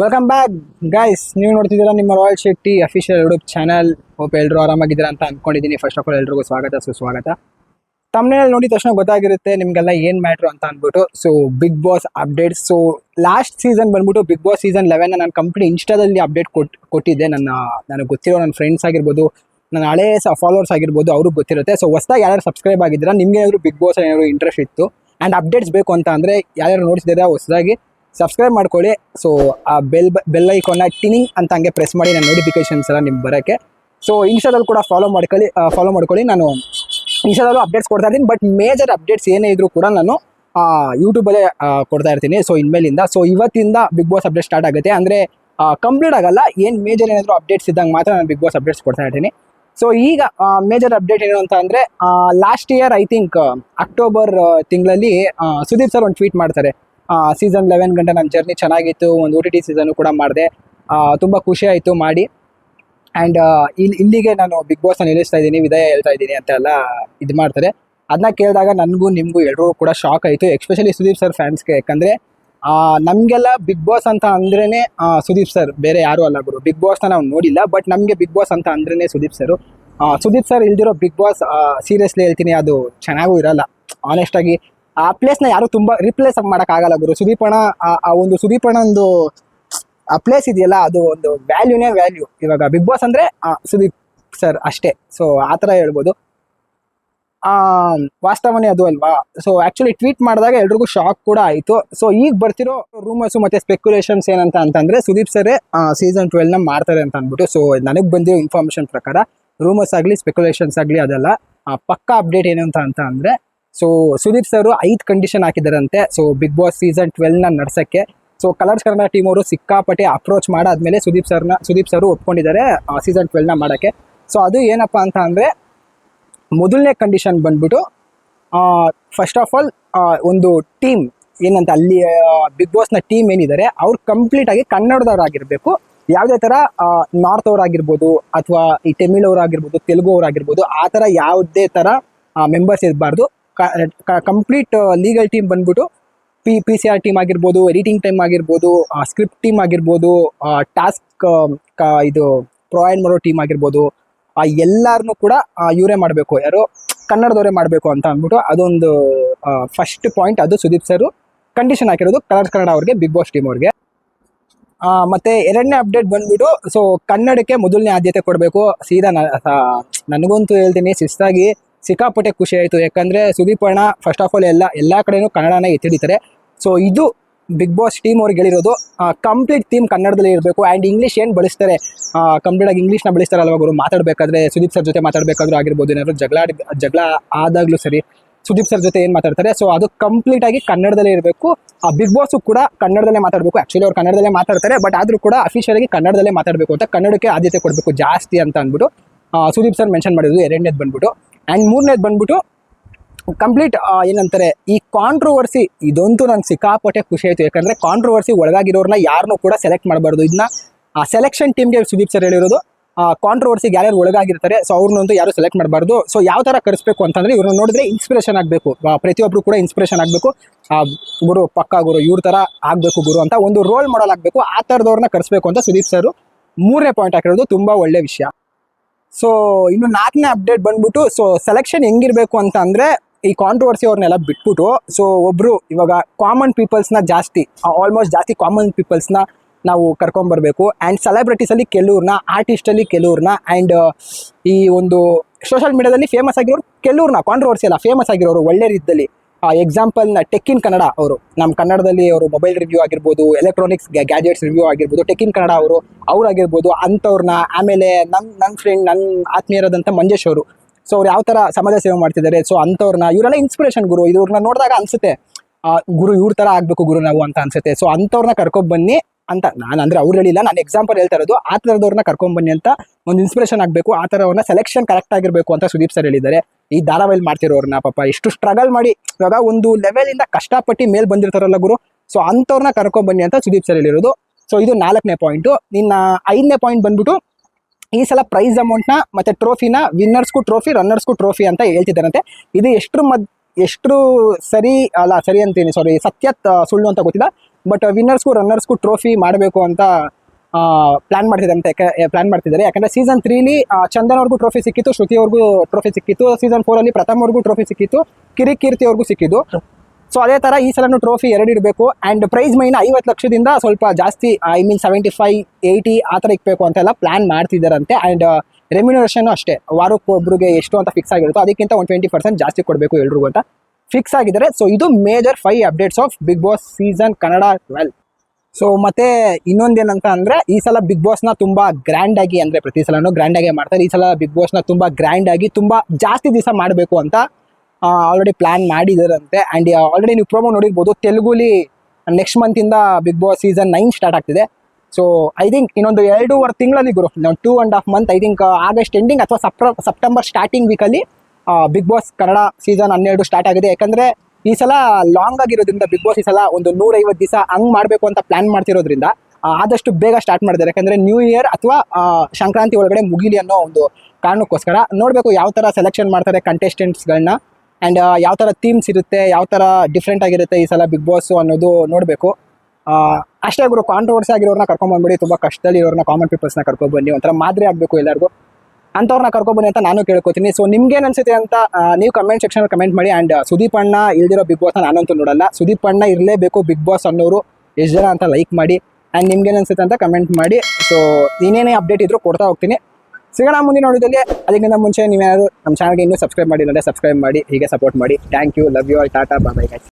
Welcome back guys ನೀವು ನೋಡ್ತಿದ್ದೀರಾ ನಿಮ್ಮ royal Shetty official YouTube channel hope ಎಲ್ಲರೂ ಆರಾಮಾಗಿದ್ದೀರಾ ಅಂತ ಅಂದ್ಕೊಂಡಿದ್ದೀನಿ ಫಸ್ಟ್ ಆಫ್ ಆಲ್ ಎಲ್ರಿಗೂ ಸ್ವಾಗತ, ಸುಸ್ವಾಗತ. ತಮ್ಮನೇಲಿ ನೋಡಿದ ತಕ್ಷಣ ಗೊತ್ತಾಗಿರುತ್ತೆ ನಿಮಗೆಲ್ಲ ಏನು ಮ್ಯಾಟ್ರು ಅಂತ ಅಂದ್ಬಿಟ್ಟು. So Bigg Boss updates so last season ಬಂದ್ಬಿಟ್ಟು ಬಿಗ್ ಬಾಸ್ ಸೀಸನ್ ಲೆವೆನ್ ನಾನು ಕಂಪ್ನಿ ಇನ್ಸ್ಟಾದಲ್ಲಿ ಅಪ್ಡೇಟ್ ಕೊಟ್ಟು ಕೊಟ್ಟಿದ್ದೆ. ನನ್ನ, ನನಗೆ ಗೊತ್ತಿರೋ ನನ್ನ ಫ್ರೆಂಡ್ಸ್ ಆಗಿರ್ಬೋದು, ನನ್ನ ಹಳೇ ಫಾಲೋವರ್ಸ್ ಆಗಿರ್ಬೋದು, ಅವ್ರಿಗೆ ಗೊತ್ತಿರುತ್ತೆ. ಸೊ ಹೊಸದಾಗಿ ಯಾರು ಸಬ್ಸ್ಕ್ರೈಬ್ ಆಗಿದ್ದೀರಾ, ನಿಮಗೆ ಏನಾದರೂ ಬಿಗ್ ಬಾಸ್ ಏನಾದರೂ ಇಂಟ್ರೆಸ್ಟ್ ಇತ್ತು ಆ್ಯಂಡ್ ಅಪ್ಡೇಟ್ಸ್ ಬೇಕು ಅಂತ ಅಂದರೆ ಯಾರ್ಯಾರು ನೋಡ್ತಿದ್ದೀರಾ ಹೊಸದಾಗಿ ಸಬ್ಸ್ಕ್ರೈಬ್ ಮಾಡ್ಕೊಳ್ಳಿ. ಸೊ ಆ ಬೆಲ್ ಬೆಲ್ ಐಕಾನ್ನ ಟಿನಿಂಗ್ ಅಂತ ಹಂಗೆ ಪ್ರೆಸ್ ಮಾಡಿ ನನ್ನ ನೋಟಿಫಿಕೇಷನ್ಸ್ ಎಲ್ಲ ನಿಮ್ಗೆ ಬರೋಕ್ಕೆ. ಸೊ ಇನ್ಸ್ಟಾದಲ್ಲಿ ಕೂಡ ಫಾಲೋ ಮಾಡ್ಕೊಳ್ಳಿ ಫಾಲೋ ಮಾಡ್ಕೊಳ್ಳಿ. ನಾನು ಇನ್ಸ್ಟಾದಲ್ಲೂ ಅಪ್ಡೇಟ್ಸ್ ಕೊಡ್ತಾ ಇರ್ತೀನಿ. ಬಟ್ ಮೇಜರ್ ಅಪ್ಡೇಟ್ಸ್ ಏನೇ ಇದ್ರೂ ಕೂಡ ನಾನು ಯೂಟ್ಯೂಬಲ್ಲೇ ಕೊಡ್ತಾ ಇರ್ತೀನಿ. ಸೊ ಇನ್ಮೇಲಿಂದ. ಸೊ ಇವತ್ತಿಂದ ಬಿಗ್ ಬಾಸ್ ಅಪ್ಡೇಟ್ ಸ್ಟಾರ್ಟ್ ಆಗುತ್ತೆ. ಅಂದರೆ ಕಂಪ್ಲೀಟ್ ಆಗಲ್ಲ. ಏನು ಮೇಜರ್ ಏನಾದರೂ ಅಪ್ಡೇಟ್ಸ್ ಇದ್ದಂಗೆ ಮಾತ್ರ ನಾನು ಬಿಗ್ ಬಾಸ್ ಅಪ್ಡೇಟ್ಸ್ ಕೊಡ್ತಾ ಇರ್ತೀನಿ. ಸೊ ಈಗ ಮೇಜರ್ ಅಪ್ಡೇಟ್ ಏನು ಅಂತ ಅಂದರೆ last year I think October ತಿಂಗಳಲ್ಲಿ ಸುದೀಪ್ ಸರ್ ಒಂದು ಟ್ವೀಟ್ ಮಾಡ್ತಾರೆ. ಸೀಸನ್ ಲೆವೆನ್ ಗಂಟೆ ನನ್ನ ಜರ್ನಿ ಚೆನ್ನಾಗಿತ್ತು, ಒಂದು ಓ ಟಿ ಟಿ ಸೀಸನ್ನು ಕೂಡ ಮಾಡಿದೆ. ತುಂಬ ಖುಷಿ ಆಯಿತು ಮಾಡಿ. ಆ್ಯಂಡ್ ಇಲ್ಲಿ ಇಲ್ಲಿಗೆ ನಾನು ಬಿಗ್ ಬಾಸ್ನ ನಿಲ್ಲಿಸ್ತಾ ಇದ್ದೀನಿ, ವಿದಾಯ ಹೇಳ್ತಾ ಇದ್ದೀನಿ ಅಂತ ಎಲ್ಲ ಇದು ಮಾಡ್ತಾರೆ. ಅದನ್ನ ಕೇಳಿದಾಗ ನನಗೂ ನಿಮಗೂ ಎಲ್ಲರೂ ಕೂಡ ಶಾಕ್ ಆಯಿತು ಎಕ್ಸ್ಪೆಷಲಿ ಸುದೀಪ್ ಸರ್ ಫ್ಯಾನ್ಸ್ಗೆ ಯಾಕಂದರೆ ನಮಗೆಲ್ಲ ಬಿಗ್ ಬಾಸ್ ಅಂತ ಅಂದ್ರೇ ಸುದೀಪ್ ಸರ್ ಬೇರೆ ಯಾರೂ ಅಲ್ಲ ಗುರು. ಬಿಗ್ ಬಾಸ್ನ ನಾವು ನೋಡಿಲ್ಲ ಬಟ್ ನಮಗೆ ಬಿಗ್ ಬಾಸ್ ಅಂತ ಅಂದ್ರೇ ಸುದೀಪ್ ಸರು ಸುದೀಪ್ ಸರ್ ಇಲ್ದಿರೋ ಬಿಗ್ ಬಾಸ್ ಸೀರಿಯಸ್ಲಿ ಹೇಳ್ತೀನಿ, ಅದು ಚೆನ್ನಾಗೂ ಇರಲ್ಲ. ಆನೆಸ್ಟಾಗಿ ಆ ಪ್ಲೇಸ್ನ ಯಾರು ತುಂಬ ರಿಪ್ಲೇಸ್ ಮಾಡೋಕ್ಕಾಗಲ್ಲ ಗುರು. ಸುದೀಪಣ ಆ- ಒಂದು ಸುದೀಪಣ ಒಂದು ಆ ಪ್ಲೇಸ್ ಇದೆಯಲ್ಲ ಅದು ಒಂದು ವ್ಯಾಲ್ಯೂನೇ ವ್ಯಾಲ್ಯೂ ಇವಾಗ ಬಿಗ್ ಬಾಸ್ ಅಂದರೆ ಸುದೀಪ್ ಸರ್ ಅಷ್ಟೇ. ಸೊ ಆ ಥರ ಹೇಳ್ಬೋದು. ಆ, ವಾಸ್ತವನೇ ಅದು ಅಲ್ವಾ? ಸೊ ಆಕ್ಚುಲಿ ಟ್ವೀಟ್ ಮಾಡಿದಾಗ ಎಲ್ರಿಗೂ ಶಾಕ್ ಕೂಡ ಆಯಿತು. ಸೊ ಈಗ ಬರ್ತಿರೋ ರೂಮರ್ಸು ಮತ್ತೆ ಸ್ಪೆಕ್ಯುಲೇಷನ್ಸ್ ಏನಂತ ಅಂತಂದ್ರೆ ಸುದೀಪ್ ಸರೇ ಸೀಸನ್ ಟ್ವೆಲ್ನ ಮಾಡ್ತಾರೆ ಅಂತ ಅಂದ್ಬಿಟ್ಟು. ಸೊ ನನಗೆ ಬಂದಿರೋ ಇನ್ಫಾರ್ಮೇಷನ್ ಪ್ರಕಾರ ರೂಮರ್ಸ್ ಆಗಲಿ ಸ್ಪೆಕ್ಯುಲೇಷನ್ಸ್ ಆಗಲಿ ಅದೆಲ್ಲ ಪಕ್ಕಾ ಅಪ್ಡೇಟ್ ಏನಂತ ಅಂತ ಅಂದರೆ ಸೊ ಸುದೀಪ್ ಸರ್ ಐದು ಕಂಡೀಷನ್ ಹಾಕಿದಾರಂತೆ. ಸೊ ಬಿಗ್ ಬಾಸ್ ಸೀಸನ್ ಟ್ವೆಲ್ನ ನಡ್ಸಕ್ಕೆ. ಸೊ ಕಲರ್ಸ್ ಕನ್ನಡ ಟೀಮ್ ಅವರು ಸಿಕ್ಕಾಪಟ್ಟೆ ಅಪ್ರೋಚ್ ಮಾಡಾದ್ಮೇಲೆ ಸುದೀಪ್ ಸರ್ನ ಸುದೀಪ್ ಸರ್ ಒಪ್ಕೊಂಡಿದ್ದಾರೆ ಸೀಸನ್ ಟ್ವೆಲ್ನ ಮಾಡೋಕ್ಕೆ. ಸೊ ಅದು ಏನಪ್ಪ ಅಂತ ಅಂದರೆ, ಮೊದಲನೇ ಕಂಡೀಷನ್ ಬಂದ್ಬಿಟ್ಟು ಫಸ್ಟ್ ಆಫ್ ಆಲ್ ಒಂದು ಟೀಮ್ ಏನಂತ ಅಲ್ಲಿ ಬಿಗ್ ಬಾಸ್ನ ಟೀಮ್ ಏನಿದ್ದಾರೆ ಅವ್ರು ಕಂಪ್ಲೀಟಾಗಿ ಕನ್ನಡದವರಾಗಿರಬೇಕು. ಯಾವುದೇ ಥರ ನಾರ್ತ್ ಅವರಾಗಿರ್ಬೋದು ಅಥವಾ ಈ ತಮಿಳ್ ಅವರಾಗಿರ್ಬೋದು ತೆಲುಗು ಅವರಾಗಿರ್ಬೋದು, ಆ ಥರ ಯಾವುದೇ ಥರ ಮೆಂಬರ್ಸ್ ಇರಬಾರ್ದು. ಕಂಪ್ಲೀಟ್ ಲೀಗಲ್ ಟೀಮ್ ಬಂದ್ಬಿಟ್ಟು P P C R team ಆಗಿರ್ಬೋದು ಎಡಿಟಿಂಗ್ ಟೈಮ್ ಆಗಿರ್ಬೋದು ಸ್ಕ್ರಿಪ್ಟ್ ಟೀಮ್ ಆಗಿರ್ಬೋದು ಟಾಸ್ಕ್ ಇದು ಪ್ರೊವೈಡ್ ಮಾಡೋ ಟೀಮ್ ಆಗಿರ್ಬೋದು, ಆ ಎಲ್ಲರನ್ನೂ ಕೂಡ ಇವರೇ ಮಾಡಬೇಕು. ಯಾರು ಕನ್ನಡದವರೇ ಮಾಡಬೇಕು ಅಂತ ಅಂದ್ಬಿಟ್ಟು ಅದೊಂದು ಫಸ್ಟ್ ಪಾಯಿಂಟ್ ಅದು ಸುದೀಪ್ ಸರ್. ಕಂಡೀಷನ್ ಹಾಕಿರೋದು ಕಲರ್ಸ್ ಕನ್ನಡ ಅವ್ರಿಗೆ ಬಿಗ್ ಬಾಸ್ ಟೀಮ್ ಅವ್ರಿಗೆ. ಮತ್ತೆ ಎರಡನೇ ಅಪ್ಡೇಟ್ ಬಂದ್ಬಿಟ್ಟು ಸೊ ಕನ್ನಡಕ್ಕೆ ಮೊದಲನೇ ಆದ್ಯತೆ ಕೊಡಬೇಕು. ಸೀದಾ ನನಗಂತೂ ಹೇಳ್ತೀನಿ, ಶಿಸ್ತಾಗಿ ಸಿಕ್ಕಾಪಟ್ಟೆ ಖುಷಿ ಆಯಿತು. ಯಾಕಂದರೆ ಸುದೀಪ್ ಅಣ್ಣ ಫಸ್ಟ್ ಆಫ್ ಆಲ್ ಎಲ್ಲ ಎಲ್ಲ ಕಡೆಯೂ ಕನ್ನಡನ ಎತ್ತಿಡಿತಾರೆ. ಸೊ ಇದು ಬಿಗ್ ಬಾಸ್ ಟೀಮ್ ಅವ್ರಿಗೆ ಹೇಳಿರೋದು. ಕಂಪ್ಲೀಟ್ ಟೀಮ್ ಕನ್ನಡದಲ್ಲಿ ಇರಬೇಕು. ಆ್ಯಂಡ್ ಇಂಗ್ಲೀಷ್ ಏನು ಬಳಸ್ತಾರೆ? ಕಂಪ್ಲೀಟಾಗಿ ಇಂಗ್ಲೀಷ್ನ ಬಳಸ್ತಾರಲ್ವ ಅವರು ಮಾತಾಡಬೇಕಾದ್ರೆ ಸುದೀಪ್ ಸರ್ ಜೊತೆ ಮಾತಾಡಬೇಕಾದ್ರೂ ಆಗಿರ್ಬೋದು. ಏನಾದ್ರು ಜಗಳ ಜಗಳ ಆದಾಗಲೂ ಸರಿ ಸುದೀಪ್ ಸರ್ ಜೊತೆ ಏನು ಮಾತಾಡ್ತಾರೆ? ಸೊ ಅದು ಕಂಪ್ಲೀಟಾಗಿ ಕನ್ನಡದಲ್ಲೇ ಇರಬೇಕು. ಆ ಬಿಗ್ ಬಾಸು ಕೂಡ ಕನ್ನಡದಲ್ಲೇ ಮಾತಾಡಬೇಕು. ಆ್ಯಕ್ಚುಲಿ ಅವ್ರು ಕನ್ನಡದಲ್ಲೇ ಮಾತಾಡ್ತಾರೆ. ಬಟ್ ಆದರೂ ಕೂಡ ಅಫಿಷಿಯಲಾಗಿ ಕನ್ನಡದಲ್ಲೇ ಮಾತಾಡಬೇಕು ಅಂತ ಕನ್ನಡಕ್ಕೆ ಆದ್ಯತೆ ಕೊಡಬೇಕು ಜಾಸ್ತಿ ಅಂತ ಅಂದ್ಬಿಟ್ಟು. ಸುದೀಪ್ ಸರ್ ಮೆನ್ಷನ್ ಮಾಡಿದ್ರು ಎರಡನೇದು ಬಂದ್ಬಿಟ್ಟು. ಆ್ಯಂಡ್ ಮೂರನೇದು ಬಂದ್ಬಿಟ್ಟು ಕಂಪ್ಲೀಟ್ ಏನಂತಾರೆ, ಈ ಕಾಂಟ್ರವರ್ಸಿ ಇದಂತೂ ನಂಗೆ ಸಿಕ್ಕಾಪಟ್ಟೆ ಖುಷಿ ಆಯಿತು. ಯಾಕಂದರೆ ಕಾಂಟ್ರವರ್ಸಿ ಒಳಗಾಗಿರೋರ್ನ ಯಾರನ್ನೂ ಕೂಡ ಸೆಲೆಕ್ಟ್ ಮಾಡಬಾರ್ದು. ಇದನ್ನ ಆ ಸೆಲೆಕ್ಷನ್ ಟೀಮ್ಗೆ ಸುದೀಪ್ ಸರ್ ಹೇಳಿರೋದು ಕಾಂಟ್ರವರ್ಸಿಗೆ ಯಾರ್ಯಾರು ಒಳಗಾಗಿರ್ತಾರೆ ಸೊ ಅವ್ರನ್ನಂತೂ ಯಾರು ಸೆಲೆಕ್ಟ್ ಮಾಡಬಾರ್ದು. ಸೊ ಯಾವ ಥರ ಕರೆಸ್ಬೇಕು ಅಂತಂದರೆ, ಇವ್ರನ್ನ ನೋಡಿದ್ರೆ ಇನ್ಸ್ಪಿರೇಷನ್ ಆಗಬೇಕು. ಪ್ರತಿಯೊಬ್ಬರು ಕೂಡ ಇನ್ಸ್ಪಿರೇಷನ್ ಆಗಬೇಕು. ಗುರು, ಪಕ್ಕ ಗುರು, ಇವ್ರ ಥರ ಆಗಬೇಕು ಗುರು ಅಂತ ಒಂದು ರೋಲ್ ಮಾಡಲ್ ಆಗಬೇಕು. ಆ ಥರದವ್ರನ್ನ ಕರೆಸ್ಬೇಕು ಅಂತ ಸುದೀಪ್ ಸರ್ ಮೂರನೇ ಪಾಯಿಂಟ್ ಹಾಕಿರೋದು. ತುಂಬ ಒಳ್ಳೆ ವಿಷಯ. ಸೊ ಇನ್ನು ನಾಲ್ಕನೇ ಅಪ್ಡೇಟ್ ಬಂದ್ಬಿಟ್ಟು ಸೊ ಸೆಲೆಕ್ಷನ್ ಹೆಂಗಿರಬೇಕು ಅಂತ ಅಂದರೆ, ಈ ಕಾಂಟ್ರವರ್ಸಿ ಅವ್ರನ್ನೆಲ್ಲ ಬಿಟ್ಬಿಟ್ಟು ಸೊ ಒಬ್ಬರು ಇವಾಗ ಕಾಮನ್ ಪೀಪಲ್ಸ್ನ ಜಾಸ್ತಿ ಆಲ್ಮೋಸ್ಟ್ ಜಾಸ್ತಿ ಕಾಮನ್ ಪೀಪಲ್ಸ್ನ ನಾವು ಕರ್ಕೊಂಬರ್ಬೇಕು. ಆ್ಯಂಡ್ ಸೆಲೆಬ್ರಿಟೀಸಲ್ಲಿ ಕೆಲವ್ರನ್ನ ಆರ್ಟಿಸ್ಟಲ್ಲಿ ಕೆಲವ್ರನ್ನ ಆ್ಯಂಡ್ ಈ ಒಂದು ಸೋಷಿಯಲ್ ಮೀಡಿಯಾದಲ್ಲಿ ಫೇಮಸ್ ಆಗಿರೋರು ಕೆಲವ್ರನ್ನ ಕಾಂಟ್ರವರ್ಸಿ ಅಲ್ಲ ಫೇಮಸ್ ಆಗಿರೋರು ಒಳ್ಳೆ ರೀತಿಯಲ್ಲಿ. ಎಕ್ಸಾಂಪಲ್ ಟೆಕ್ ಇನ್ ಕನ್ನಡ ಅವರು. ನಮ್ಮ ಕನ್ನಡದಲ್ಲಿ ಅವರು ಮೊಬೈಲ್ ರಿವ್ಯೂ ಆಗಿರ್ಬೋದು ಎಲೆಕ್ಟ್ರಾನಿಕ್ಸ್ ಗ್ಯಾಜೆಟ್ಸ್ ರಿವ್ಯೂ ಆಗಿರ್ಬೋದು ಟೆಕ್ ಇನ್ ಕನ್ನಡ ಅವರು ಅವ್ರಾಗಿರ್ಬೋದು ಅಂಥವ್ರನ್ನ ಆಮೇಲೆ ನನ್ನ ನನ್ನ ಫ್ರೆಂಡ್ ನನ್ನ ಆತ್ಮೀಯರಾದಂಥ ಮಂಜೇಶ್ ಅವರು. ಸೊ ಅವ್ರು ಯಾವ ಥರ ಸಮಾಜ ಸೇವೆ ಮಾಡ್ತಿದ್ದಾರೆ ಸೊ ಅಂಥವ್ರನ್ನ ಇವರೆಲ್ಲ ಇನ್ಸ್ಪಿರೇಷನ್ ಗುರು. ಇವ್ರನ್ನ ನೋಡಿದಾಗ ಅನ್ಸುತ್ತೆ ಗುರು ಇವ್ರ ಥರ ಆಗಬೇಕು ಗುರು ನಾವು ಅಂತ ಅನ್ಸುತ್ತೆ. ಸೊ ಅಂಥವ್ರನ್ನ ಕರ್ಕೊಂಬನ್ನಿ ಅಂತ ನಾನು ಅಂದರೆ ಅವ್ರು ಹೇಳಿಲ್ಲ, ನಾನು ಎಕ್ಸಾಂಪಲ್ ಹೇಳ್ತಾ ಇರೋದು, ಆ ಥರದವ್ರನ್ನ ಕರ್ಕೊಂಡ್ಬನ್ನಿ ಅಂತ ಒಂದು ಇನ್ಸ್ಪಿರೇಷನ್ ಆಗಬೇಕು, ಆ ಥರವ್ರನ್ನ ಸೆಲೆಕ್ಷನ್ ಕರೆಕ್ಟ್ ಆಗಿರಬೇಕು ಅಂತ ಸುದೀಪ್ ಸರ್ ಹೇಳಿದ್ದಾರೆ. ಈ ಧಾರಾವಾಹಿಲಿ ಮಾಡ್ತಿರೋರ್ನ ಪಾಪ ಎಷ್ಟು ಸ್ಟ್ರಗಲ್ ಮಾಡಿ, ಇವಾಗ ಒಂದು ಲೆವೆಲಿಂದ ಕಷ್ಟಪಟ್ಟು ಮೇಲ್ ಬಂದಿರ್ತಾರಲ್ಲ ಗುರು ಸೊ ಅಂಥವ್ರನ್ನ ಕರ್ಕೊಂಬನ್ನಿ ಅಂತ ಸುದೀಪ್ ಸರ್ ಹೇಳಿರೋದು. ಸೊ ಇದು ನಾಲ್ಕನೇ ಪಾಯಿಂಟು ನಿನ್ನ ಐದನೇ ಪಾಯಿಂಟ್ ಬಂದ್ಬಿಟ್ಟು ಈ ಸಲ ಪ್ರೈಸ್ ಅಮೌಂಟ್ನ ಮತ್ತೆ ಟ್ರೋಫಿನ ವಿನ್ನರ್ಸ್ಗೂ ಟ್ರೋಫಿ ರನ್ನರ್ಸ್ಗೂ ಟ್ರೋಫಿ ಅಂತ ಹೇಳ್ತಿದ್ದಾರಂತೆ. ಇದು ಎಷ್ಟು ಮದ್ ಎಷ್ಟು ಸರಿ ಅಲ್ಲ, ಸರಿ ಅಂತೀನಿ ಸಾರಿ ಸತ್ಯ ಸುಳ್ಳು ಅಂತ ಗೊತ್ತಿಲ್ಲ. ಬಟ್ ವಿನ್ನರ್ಸ್ಗೂ ರನ್ನರ್ಸ್ಗೂ ಟ್ರೋಫಿ ಮಾಡಬೇಕು ಅಂತ ಪ್ಲಾನ್ ಮಾಡ್ತಿದ್ದಾರೆ ಅಂತ ಪ್ಲಾನ್ ಮಾಡ್ತಿದ್ದಾರೆ. ಯಾಕಂದ್ರೆ ಸೀಸನ್ ತ್ರೀಲಿ ಚಂದನ್ ಅವ್ರಿಗೂ ಟ್ರೋಫಿ ಸಿಕ್ಕಿತ್ತು, ಶ್ರುತಿ ಅವ್ರಿಗೂ ಟ್ರೋಫಿ ಸಿಕ್ಕಿತ್ತು. ಸೀಸನ್ ಫೋರ್ ಅಲ್ಲಿ ಪ್ರಥಮ್ ಅವ್ರಿಗೂ ಟ್ರೋಫಿ ಸಿಕ್ಕಿತ್ತು. ಕಿರಿ ಕೀರ್ತಿ ಅವ್ರಿಗೂ ಸಿಕ್ಕಿದ್ದು. ಸೊ ಅದೇ ತರ ಈ ಸಲನು ಟ್ರೋಫಿ ಎರಡು ಇಡಬೇಕು. ಅಂಡ್ ಪ್ರೈಸ್ ಮೈನ ಐವತ್ತು ಲಕ್ಷದಿಂದ ಸ್ವಲ್ಪ ಜಾಸ್ತಿ I mean seventy five eighty ಆ ಥರ ಇಕ್ಬೇಕು ಅಂತೆಲ್ಲ ಪ್ಲಾನ್ ಮಾಡ್ತಿದ್ದಾರಂತೆ. ಅಂಡ್ ರೆಮ್ಯುನರೇಷನ್ ಅಷ್ಟೇ. ವಾರಕ್ಕೆ ಒಬ್ರಿಗೆ ಎಷ್ಟು ಅಂತ ಫಿಕ್ಸ್ ಆಗಿರುತ್ತೋ. ಅದಕ್ಕಿಂತ ಒಂದು ಟ್ವೆಂಟಿ ಪರ್ಸೆಂಟ್ ಜಾಸ್ತಿ ಕೊಡಬೇಕು ಎಲ್ರಿಗೂ ಅಂತ ಫಿಕ್ಸ್ ಆಗಿದ್ದಾರೆ. ಸೊ ಇದು major five updates of big boss season Kannada twelve so ಮತ್ತೆ ಇನ್ನೊಂದೇನಂತ ಅಂದ್ರೆ, ಈ ಸಲ ಬಿಗ್ ಬಾಸ್ನ ತುಂಬಾ ಗ್ರ್ಯಾಂಡ್ ಆಗಿ ಅಂದ್ರೆ ಪ್ರತಿ ಸಲನು ಗ್ರ್ಯಾಂಡ್ ಆಗಿ ಮಾಡ್ತಾರೆ. ಈ ಸಲ ಬಿಗ್ ಬಾಸ್ನ ತುಂಬಾ ಗ್ರ್ಯಾಂಡ್ ಆಗಿ ತುಂಬಾ ಜಾಸ್ತಿ ದಿವಸ ಮಾಡಬೇಕು ಅಂತ ಆಲ್ರೆಡಿ ಪ್ಲಾನ್ ಮಾಡಿದಾರಂತೆ. ಅಂಡ್ ಆಲ್ರೆಡಿ ನೀವು ಪ್ರೋಮೋ ನೋಡಿರ್ಬೋದು, ತೆಲುಗುಲಿ ನೆಕ್ಸ್ಟ್ ಮಂತ್ ಇಂದ big boss season nine start ಆಗ್ತಿದೆ. ಸೊ ಐ ಥಿಂಕ್ ಇನ್ನೊಂದು ಎರಡೂವರೆ ತಿಂಗಳಲ್ಲಿ ಗುರು two and half month I think August ending ಅಥವಾ ಸಪ್ರ ಸೆಪ್ಟೆಂಬರ್ ಸ್ಟಾರ್ಟಿಂಗ್ ವೀಕಲ್ಲಿ ಬಿಗ್ ಬಾಸ್ ಕನ್ನಡ ಸೀಸನ್ ಹನ್ನೆರಡು ಸ್ಟಾರ್ಟ್ ಆಗಿದೆ. ಯಾಕಂದ್ರೆ ಈ ಸಲ ಲಾಂಗ್ ಆಗಿರೋದ್ರಿಂದ ಬಿಗ್ ಬಾಸ್ ಈ ಸಲ ಒಂದು ನೂರೈವತ್ತು ದಿವಸ ಹಂಗ್ ಮಾಡಬೇಕು ಅಂತ ಪ್ಲಾನ್ ಮಾಡ್ತಿರೋದ್ರಿಂದ ಆದಷ್ಟು ಬೇಗ ಸ್ಟಾರ್ಟ್ ಮಾಡಿದ್ದಾರೆ. ಯಾಕಂದ್ರೆ ನ್ಯೂ ಇಯರ್ ಅಥವಾ ಸಂಕ್ರಾಂತಿ ಒಳಗಡೆ ಮುಗಿಲಿ ಅನ್ನೋ ಒಂದು ಕಾರಣಕ್ಕೋಸ್ಕರ ನೋಡಬೇಕು ಯಾವ ಥರ ಸೆಲೆಕ್ಷನ್ ಮಾಡ್ತಾರೆ ಕಂಟೆಸ್ಟೆಂಟ್ಸ್ಗಳನ್ನ ಆ್ಯಂಡ್ ಯಾವ ಥರ ಥೀಮ್ಸ್ ಇರುತ್ತೆ, ಯಾವ ಥರ ಡಿಫ್ರೆಂಟ್ ಆಗಿರುತ್ತೆ ಈ ಸಲ ಬಿಗ್ ಬಾಸ್ ಅನ್ನೋದು ನೋಡಬೇಕು. ಅಷ್ಟೇ ಗುರು ಕಾಂಟ್ರವರ್ಸಿ ಆಗಿರೋರನ್ನ ಕರ್ಕೊಂಡ್ಬಂದ್ಬಿಡಿ ತುಂಬ ಕಷ್ಟದಲ್ಲಿ ಇರೋರನ್ನ ಕಾಮನ್ ಪೀಪಲ್ಸ್ನ ಕರ್ಕೊಂಡ್ಬನ್ನಿ ಒಂಥರ ಮಾದರಿ ಆಗಬೇಕು ಎಲ್ಲರಿಗೂ. ಅಂಥವ್ರನ್ನ ಕರ್ಕೊಬನ್ನಿ ಅಂತ ನಾನು ಕೇಳ್ಕೊತೀನಿ. ಸೊ ನಿಮ್ಗೇನು ಅನ್ಸುತ್ತೆ ಅಂತ ನೀವು ಕಮೆಂಟ್ ಸೆಕ್ಷನ್ ಕಮೆಂಟ್ ಮಾಡಿ. ಆ್ಯಂಡ್ ಸುದೀಪ್ ಅಣ್ಣ ಇಲ್ದಿರೋ ಬಿಗ್ ಬಾಸ್ನ ನಾನಂತೂ ನೋಡಲ್ಲ. ಸುದೀಪ್ ಅಣ್ಣ ಇರಲೇಬೇಕು ಬಿಗ್ ಬಾಸ್ ಅನ್ನೋರು. ಎಷ್ಟು ಜನ ಅಂತ ಲೈಕ್ ಮಾಡಿ. ಆ್ಯಂಡ್ ನಿಮ್ಗೇನು ಅನ್ಸುತ್ತೆ ಅಂತ ಕಮೆಂಟ್ ಮಾಡಿ. ಸೊ ಇನ್ನೇನೇ ಅಪ್ಡೇಟ್ ಇದ್ರೂ ಕೊಡ್ತಾ ಹೋಗ್ತೀನಿ. ಸಿಗೋಣ ಮುಂದಿನ ನೋಡಿದಲ್ಲಿ. ಅದಕ್ಕಿಂತ ಮುಂಚೆ ನೀವೇನಾದರೂ ನಮ್ಮ ಚಾನಲ್ಗೆ ಇನ್ನೂ ಸಬ್ಸ್ಕ್ರೈಬ್ ಮಾಡಿಲ್ಲ ಸಬ್ಸ್ಕ್ರೈಬ್ ಮಾಡಿ. ಹೀಗೆ ಸಪೋರ್ಟ್ ಮಾಡಿ. Thank you love you all tata bye guys